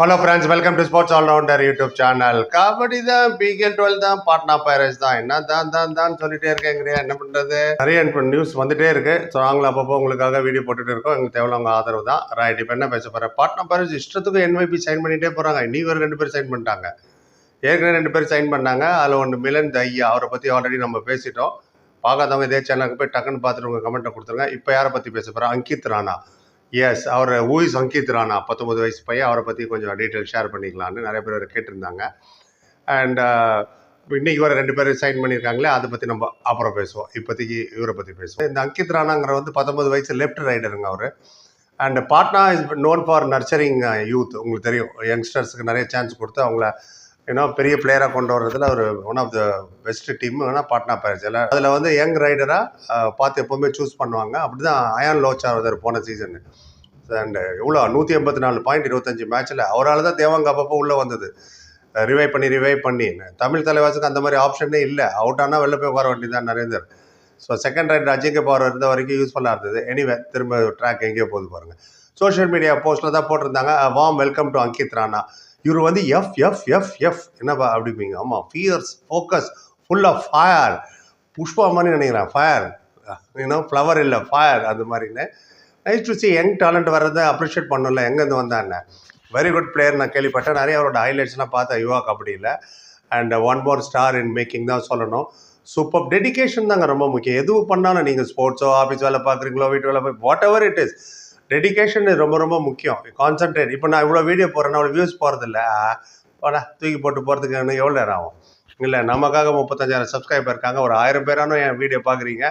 Hello friends welcome to sports allrounder YouTube channel kabaddi தான் PK twelve தான் Patna Pyrus தான். என்ன தான் தான் தான் சொல்லிட்டே இருக்கேங்கிறியா? என்ன பண்ணுறது நிறைய நியூஸ் வந்துட்டே இருக்கு. ஸோ நாங்களும் அப்பப்போ உங்களுக்காக வீடியோ போட்டுட்டு இருக்கோம். எங்களுக்கு தேவையான உங்கள் ஆதரவு தான். ரைட் இப்போ என்ன பேச போகிறேன் பாட்னா பைரஸ் இஷ்டத்துக்கு என்வைபி சைன் பண்ணிகிட்டே போகிறாங்க இன்னைக்கு ஒரு ரெண்டு பேர் சைன் பண்ணிட்டாங்க. ஏற்கனவே ரெண்டு பேர் சைன் பண்ணாங்க. அதில் ஒன்று மிலன் தையா அவரை பற்றி ஆல்ரெடி நம்ம பேசிட்டோம். பார்க்காதவங்க இதே சேனலுக்கு போய் டக்குன்னு பார்த்துட்டு உங்கள் கமெண்ட்டை கொடுத்துருங்க. இப்போ யாரை பற்றி பேச போகிறேன் அங்கித் ராணா. எஸ் அவர் ஊய் அங்கித் ராணா பத்தொம்பது வயசு பையன் அவரை பற்றி கொஞ்சம் டீட்டெயில் ஷேர் பண்ணிக்கலாம்னு நிறைய பேர் கேட்டிருந்தாங்க. அண்ட் இன்றைக்கி வர ரெண்டு பேரும் சைன் பண்ணியிருக்காங்களே அதை பற்றி நம்ம அப்புறம் பேசுவோம். இப்போதைக்கு இவரை பற்றி பேசுவோம். இந்த அங்கித் ராணாங்கிற வந்து பத்தொம்பது வயசு லெஃப்ட் ரைடருங்க அவர். And Patna is known for nurturing youth உங்களுக்கு தெரியும். யங்ஸ்டர்ஸுக்கு நிறைய சான்ஸ் கொடுத்து அவங்கள ஏன்னா பெரிய பிளேயராக கொண்டு வர்றதுல ஒரு one of the best team வேணால் பாட்னா பயிற்சியில் அதில் வந்து யங் ரைடராக பார்த்து எப்போவுமே சூஸ் பண்ணுவாங்க. அப்படி தான் அயான் லோச்சா வந்தார் போன சீசன் அண்டு எவ்வளோ நூற்றி எண்பத்தி நாலு பாயிண்ட் இருபத்தஞ்சு மேட்ச்சில் அவரால் தான் தேவாங்க அப்பப்போ உள்ளே வந்தது. ரிவைவ் பண்ணி ரிவைவ் பண்ணி. தமிழ் தலைவாசுக்கு அந்த மாதிரி ஆப்ஷனே இல்லை. அவுட் ஆனால் வெளில போய் உட்கார வேண்டியதான் Narender. So second raider Ajinkya Pawar இருந்த வரைக்கும் யூஸ்ஃபுல்லாக இருந்தது. எனிவே திரும்ப ட்ராக் எங்கேயோ போகுது பாருங்கள் சோஷியல் மீடியா போஸ்ட்டில் தான் போட்டிருந்தாங்க. வாம் வெல்கம் டு அங்கித் ராணா இவர் வந்து எஃப் எஃப் எஃப் எஃப் என்னப்பா அப்படிப்பீங்க ஆமாம் fierce focus full of fire Pushpa மாதிரி நினைக்கிறேன். ஃபயர் ஏன்னா ஃப்ளவர் இல்லை ஃபயர் அது மாதிரின்னு. Nice to see young talent வர்றதை அப்ரிஷியேட் பண்ணல. எங்கேருந்து வந்தான்னு வெரி குட் பிளேயர் நான் கேள்விப்பட்டேன். நிறைய அவரோட ஹைலைட்ஸ்லாம் பார்த்தேன். யுவா கபடியில் and one more star in making தான் சொல்லணும். சூப்பர் டெடிகேஷன் தாங்க ரொம்ப முக்கியம். எதுவும் பண்ணாலும் நீங்கள் ஸ்போர்ட்ஸோ ஆஃபீஸ் வேலை பார்க்குறீங்களோ வீட்டு வேலை whatever it is dedication ரொம்ப ரொம்ப முக்கியம். கான்சன்ட்ரேட் இப்போ நான் இவ்வளோ வீடியோ போடுறேன்னா அவ்வளோ வியூஸ் போகிறதில்ல வாடா தூக்கி போட்டு போகிறதுக்கு எனக்கு எவ்வளோ நேரம் ஆகும்? இல்லை நமக்காக முப்பத்தஞ்சாயிரம் சப்ஸ்கிரைபர் இருக்காங்க. ஒரு ஆயிரம் பேரானும் என் வீடியோ பார்க்குறீங்க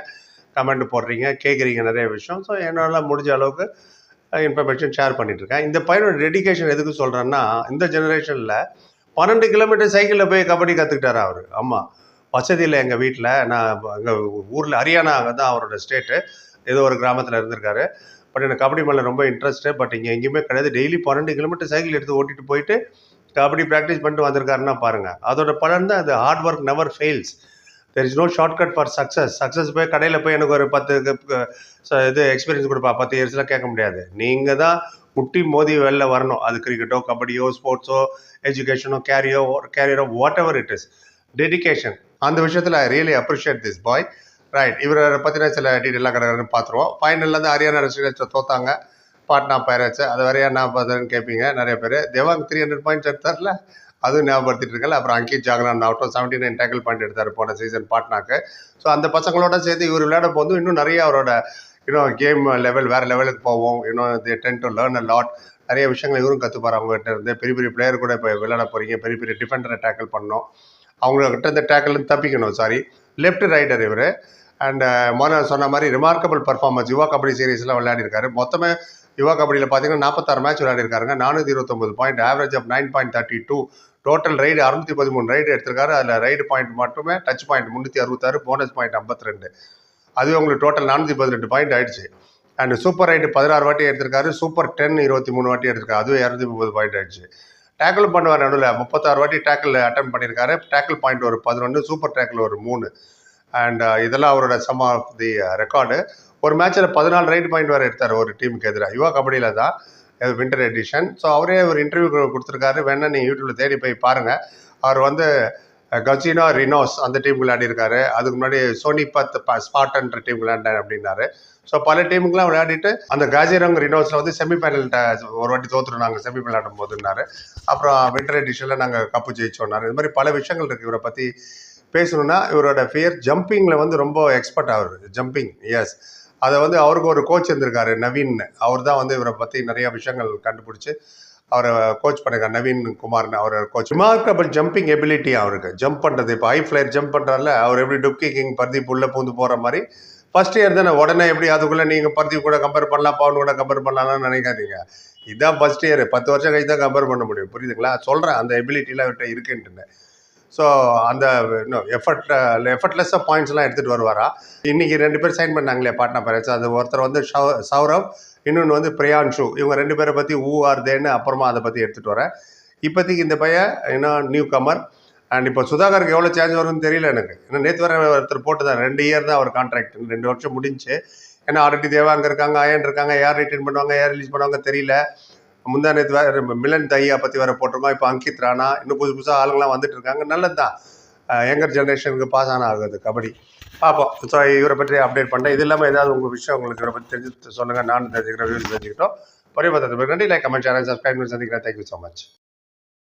கமெண்ட் போடுறீங்க கேட்குறீங்க நிறைய விஷயம். ஸோ என்னால் முடிஞ்ச அளவுக்கு இன்ஃபர்மேஷன் ஷேர் பண்ணிட்டுருக்கேன் இந்த பையனோட டெடிக்கேஷன் எதுக்கு சொல்கிறேன்னா இந்த ஜெனரேஷனில் பன்னெண்டு கிலோமீட்டர் சைக்கிளில் போய் கபடி கற்றுக்கிட்டார் அவர். ஆமாம் வசதியில் எங்கள் வீட்டில் நான் எங்கள் ஊரில் ஹரியானா தான் அவரோட ஸ்டேட்டு ஏதோ ஒரு கிராமத்தில் இருந்திருக்காரு. பட் எனக்கு கபடி மேலே ரொம்ப இன்ட்ரெஸ்ட்டு பட் இங்கே எங்கேயுமே கிடையாது. டெய்லி பன்னெண்டு கிலோமீட்டர் சைக்கிள் எடுத்து ஓட்டிட்டு போயிட்டு கபடி ப்ராக்டிஸ் பண்ணிட்டு வந்திருக்காருன்னா பாருங்கள் அதோட பலன் தான் அது. Hard work never fails there is no shortcut for success success போய் கடையில் போய் எனக்கு ஒரு பத்து இது எக்ஸ்பீரியன்ஸ் கொடுப்பா. பத்து இயர்ஸ்லாம் கேட்க முடியாது. நீங்கள் தான் முட்டி மோதி வெளில வரணும். அது கிரிக்கெட்டோ கபடியோ ஸ்போர்ட்ஸோ எஜுகேஷனோ கேரியோ கேரியரோ whatever it is dedication அந்த விஷயத்தில் I really appreciate this boy right இவரை பற்றின சில டீட்டெயிலாக கிடக்குன்னு பார்த்துருவோம் ஃபைனலில் வந்து ஹரியானா ரெசிடென்ட்ஸை தோத்தாங்க. பாட்னா பைரட்ஸ் அது வரையா நான் பார்த்தேன்னு கேட்பீங்க நிறைய பேர். தேவாங் த்ரீ ஹண்ட்ரட் பாயிண்ட்ஸ் எடுத்தார்ல அதுவும் ஞாபகப்படுத்திட்டு இருக்கல அப்புறம் அங்கித் ஜாக்ரான் ஆகட்டும் செவன்டி நைன் டேக்கிள் பாயிண்ட் எடுத்தார் போன சீசன் பாட்னாக்கு ஸோ அந்த பசங்களோட சேர்த்து இவர் விளையாட போது இன்னும் நிறைய அவரோட இன்னும் கேம் லெவல் வேறு லெவலுக்கு போவோம். இன்னும் the tend to learn a lot நிறைய விஷயங்கள் இவரும் கற்றுப்பார் அவங்ககிட்ட இருந்து. பெரிய பெரிய பிளேயர் கூட இப்போ விளையாட போகிறீங்க பெரிய பெரிய டிஃபெண்டரை டேக்கிள் பண்ணணும். அவங்ககிட்ட இந்த டேக்கிள் தப்பிக்கணும். சாரி லெஃப்ட் ரைடர் இவர். அண்ட் மோன சொன்ன மாதிரி ரிமார்க்கபிள் பர்ஃபார்மன்ஸ் யுவா கபடி சீரீஸ்லாம் விளையாடிருக்காரு. மொத்தமே யுவா கபடியில் பார்த்தீங்கன்னா நாற்பத்தாறு மேட்ச் விளையாடிருக்காருங்க. நானூற்றி இருபத்தொம்பது point average of nine point thirty two total raid அறுநூத்தி பதிமூணு ரைடு எடுத்திருக்காரு. அதில் ரைடு பாயிண்ட் மட்டுமே டச் பாயிண்ட் முந்நூற்றி அறுபத்தாறு போனஸ் பாயிண்ட் ஐம்பத்தி ரெண்டு அதுவே உங்களுக்கு டோட்டல் நானூற்றி பதினெட்டு பாயிண்ட் ஆயிடுச்சு. அண்ட் சூப்பர் ரைடு பதினாறு வாட்டி எடுத்திருக்காரு. சூப்பர் டென் இருபத்தி மூணு வாட்டி எடுத்திருக்காரு. அதுவே இரநூத்தி முப்பது பாயிண்ட் ஆயிடுச்சு. டேக்கிள் பண்ணுவார் நடுவில். முப்பத்தாறு வாட்டி டேக்கிள் அட்டன் பண்ணியிருக்காரு டேக்கிள் பாயிண்ட் ஒரு பதினொன்று சூப்பர் டேக்கிள் ஒரு மூணு. அண்ட் uh, இதெல்லாம் அவரோட சம் ஆஃப் தி ரெக்கார்டு ஒரு மேட்ச்சில் பதினாலு ரைட் பாயிண்ட் வேறு எடுத்தார் ஒரு டீமுக்கு எதிராக யுவா கபடியில் தான். வின்டர் எடிஷன் ஸோ அவரே ஒரு இன்டர்வியூ கொடுத்துருக்காரு. வேணா நீங்கள் யூடியூப்பில் தேடி போய் பாருங்கள் அவர் வந்து கஜினோ ரினோஸ் அந்த டீம் விளையாடிருக்காரு. அதுக்கு முன்னாடி சோனிபத் ஸ்பாட்டன்ற டீம் விளையாண்டார் அப்படின்னாரு. ஸோ பல டீமுக்குலாம் விளையாடிட்டு அந்த காஜிரங் ரினோஸில் வந்து செமிஃபைனல்கிட்ட ஒரு வாட்டி தோத்துரும். நாங்கள் செமி விளையாடும் போதுன்னாரு. அப்புறம் வின்டர் எடிஷனில் நாங்கள் கப்பு ஜெயிச்சோன்னாரு. இது மாதிரி பல விஷயங்கள் இருக்குது இவரை பற்றி பேசணும்னா இவரோட ஃபியர் ஜம்பிங்கில் வந்து ரொம்ப எக்ஸ்பர்ட் அவர் ஜம்பிங் எஸ் அதை வந்து அவருக்கு ஒரு கோச் இருந்திருக்காரு நவீன். அவர் தான் வந்து இவரை பற்றி நிறைய விஷயங்கள் கண்டுபிடிச்சி அவரை கோச் பண்ணிருக்காரு நவீன் குமார்னு அவர் கோச் ரிமார்க்கபிள் ஜம்பிங் எபிலிட்டி அவருக்கு. ஜம்ப் பண்ணுறது இப்போ ஹை ஃப்ளைர் ஜம்ப் பண்ணுறாருல அவர் எப்படி டுப்கி கிங் பர்தீப் உள்ள பூந்து போகிற மாதிரி. ஃபர்ஸ்ட் இயர் தானே உடனே எப்படி அதுக்குள்ளே நீங்கள் பர்தீப் கூட கம்பேர் பண்ணலாம் பவுன் கூட கம்பேர் பண்ணலாம்னு நினைக்காதீங்க. இதுதான் ஃபர்ஸ்ட் இயர் பத்து வருஷம் கழிச்சு தான் கம்பேர் பண்ண முடியும். புரியுதுங்களா? சொல்கிறேன் அந்த எபிலிட்டிலாம் அவர்கிட்ட இருக்குன்ட்டுன்னு. ஸோ அந்த இன்னும் எஃபர்ட் எஃபர்ட்லெஸ்ஸாக பாயிண்ட்ஸ்லாம் எடுத்துகிட்டு வருவாரா? இன்றைக்கி ரெண்டு பேர் சைன் பண்ணாங்களே பாட்னா பேரண்ட்ஸ் அது ஒருத்தர் வந்து சௌ- சௌரவ் இன்னொன்று வந்து பிரியான்ஷு. இவங்க ரெண்டு பேரை பற்றி ஊ ஆர் தேன்னு அப்புறமா அதை பற்றி எடுத்துகிட்டு வரேன். இப்போதைக்கு இந்த பையன் இன்னும் நியூ கமர் அண்ட் இப்போ சுதாகருக்கு எவ்வளோ சார்ஜ் வரும்னு தெரியல எனக்கு. ஏன்னா நேற்று வர ஒருத்தர் போட்டு தான் ரெண்டு இயர் தான் அவர் கான்ட்ராக்ட் ரெண்டு வருஷம் முடிஞ்சு. ஏன்னா ஆல்ரெடி தேவா அங்கே இருக்காங்க அயன் இருக்காங்க யார் ரிட்டர்ன் பண்ணுவாங்க யார் ரிலீஸ் பண்ணுவாங்க தெரியல. முந்தா நேற்று வேறு மிலன் தையா பற்றி வேறு போட்டிருக்கோம். இப்போ அங்கித் ராணா இன்னும் புதுசு புதுசாக ஆளுங்களாம் வந்துட்டு இருக்காங்க. நல்லது தான் யங்கர் ஜென்ரேஷனுக்கு பாஸ் ஆன ஆகுது கபடி. பார்ப்போம். ஸோ இவரை பற்றி அப்டேட் பண்ணுறேன் இது இல்லாமல் ஏதாவது உங்கள் விஷயம் உங்களுக்கு இவரை பற்றி தெரிஞ்சு சொல்லுங்கள் நானும் தெரிஞ்சுக்கிறேன் வியூஸ் தெரிஞ்சுக்கிட்டோம். பரிவர்த்தனை நன்றி. லைக் கமெண்ட் சேனல் சப்ஸ்கிரைப் பண்ணி சந்திக்கிறேன். Thank you so much